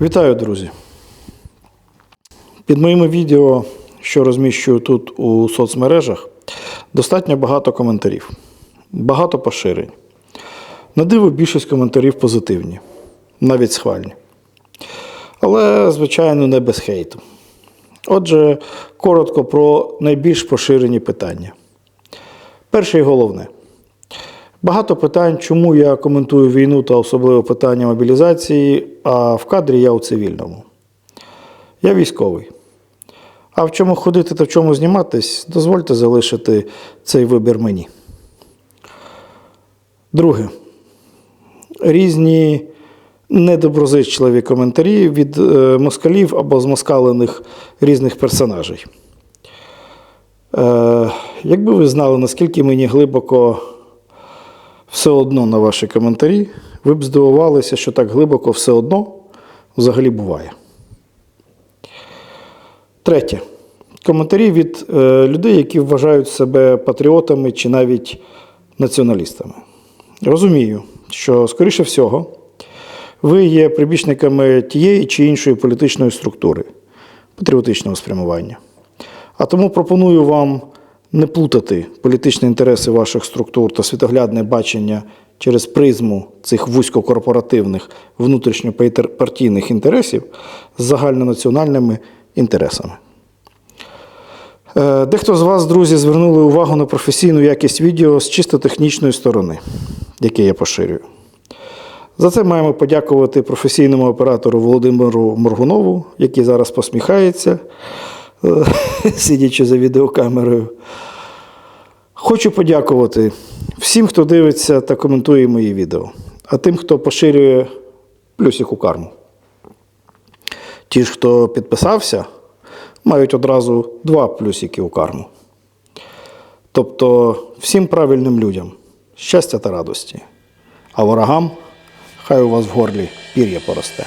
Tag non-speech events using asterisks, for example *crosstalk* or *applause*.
Вітаю, друзі! Під моїми відео, що розміщую тут у соцмережах, достатньо багато коментарів, багато поширень. На диво більшість коментарів позитивні, навіть схвальні. Але, звичайно, не без хейту. Отже, коротко про найбільш поширені питання. Перше і головне. Багато питань, чому я коментую війну та особливо питання мобілізації, а в кадрі я у цивільному. Я військовий. А в чому ходити та в чому зніматись, дозвольте залишити цей вибір мені. Друге. Різні недоброзичливі коментарі від е, москалів або змоскалених різних персонажей. Е, якби ви знали, наскільки мені глибоко все одно на ваші коментарі, ви б здивувалися, що так глибоко все одно взагалі буває. Третє. Коментарі від е, людей, які вважають себе патріотами чи навіть націоналістами. Розумію, що, скоріше всього, ви є прибічниками тієї чи іншої політичної структури, патріотичного спрямування. А тому пропоную вам не плутати політичні інтереси ваших структур та світоглядне бачення через призму цих вузькокорпоративних внутрішньопартійних інтересів з загальнонаціональними інтересами. Е, Дехто з вас, друзі, звернули увагу на професійну якість відео з чисто технічної сторони, яке я поширюю. За це маємо подякувати професійному оператору Володимиру Моргунову, який зараз посміхається, *laughs* сидячи за відеокамерою. Хочу подякувати всім, хто дивиться та коментує мої відео, а тим, хто поширює плюсик у карму. Ті ж, хто підписався, мають одразу два плюсики у карму. Тобто всім правильним людям щастя та радості, а ворогам хай у вас в горлі пір'я поросте.